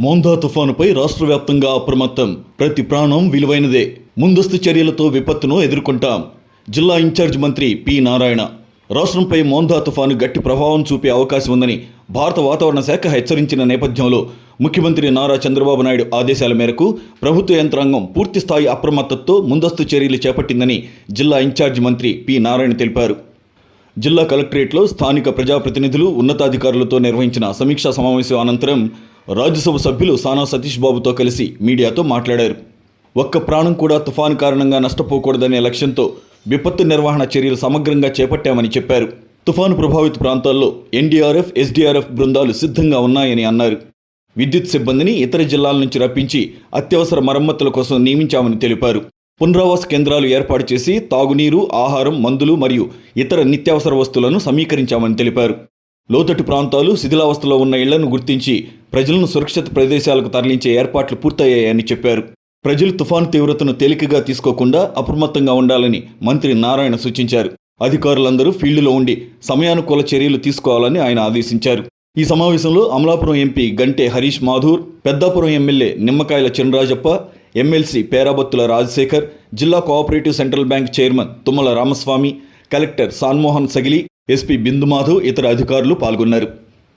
మోందా తుఫానుపై రాష్ట్ర వ్యాప్తంగా అప్రమత్తం. ప్రతి ప్రాణం విలువైనదే. ముందస్తు చర్యలతో విపత్తును ఎదుర్కొంటాం. జిల్లా ఇన్ఛార్జ్ మంత్రి పి నారాయణ. రాష్ట్రంపై మోందా తుఫాను గట్టి ప్రభావం చూపే అవకాశం ఉందని భారత వాతావరణ శాఖ హెచ్చరించిన నేపథ్యంలో ముఖ్యమంత్రి నారా చంద్రబాబు నాయుడు ఆదేశాల మేరకు ప్రభుత్వ యంత్రాంగం పూర్తిస్థాయి అప్రమత్తతో ముందస్తు చర్యలు చేపట్టిందని జిల్లా ఇన్ఛార్జ్ మంత్రి పి నారాయణ తెలిపారు. జిల్లా కలెక్టరేట్లో స్థానిక ప్రజాప్రతినిధులు ఉన్నతాధికారులతో నిర్వహించిన సమీక్షా సమావేశం అనంతరం రాజ్యసభ సభ్యులు సానా సతీష్ బాబుతో కలిసి మీడియాతో మాట్లాడారు. ఒక్క ప్రాణం కూడా తుఫాను కారణంగా నష్టపోకూడదనే లక్ష్యంతో విపత్తు నిర్వహణ చర్యలు సమగ్రంగా చేపట్టామని చెప్పారు. తుఫాను ప్రభావిత ప్రాంతాల్లో ఎన్డీఆర్ఎఫ్ ఎస్డీఆర్ఎఫ్ బృందాలు సిద్ధంగా ఉన్నాయని అన్నారు. విద్యుత్ సిబ్బందిని ఇతర జిల్లాల నుంచి రప్పించి అత్యవసర మరమ్మతుల కోసం నియమించామని తెలిపారు. పునరావాస కేంద్రాలు ఏర్పాటు చేసి తాగునీరు ఆహారం మందులు మరియు ఇతర నిత్యావసర వస్తువులను సమీకరించామని తెలిపారు. లోతట్టు ప్రాంతాలు శిథిలావస్థలో ఉన్న ఇళ్ళను గుర్తించి ప్రజలను సురక్షిత ప్రదేశాలకు తరలించే ఏర్పాట్లు పూర్తయ్యాయని చెప్పారు. ప్రజలు తుఫాను తీవ్రతను తేలికగా తీసుకోకుండా అప్రమత్తంగా ఉండాలని మంత్రి నారాయణ సూచించారు. అధికారులందరూ ఫీల్డులో ఉండి సమయానుకూల చర్యలు తీసుకోవాలని ఆయన ఆదేశించారు. ఈ సమావేశంలో అమలాపురం ఎంపీ గంటే హరీష్ మాధూర్ పెద్దాపురం ఎమ్మెల్యే నిమ్మకాయల చినరాజప్ప ఎమ్మెల్సీ పేరాబత్తుల రాజశేఖర్ జిల్లా cooperative central bank chairman Tummala Ramaswamy collector Sanmohan Sagili SP Bindumadhav ఇతర అధికారులు పాల్గొన్నారు.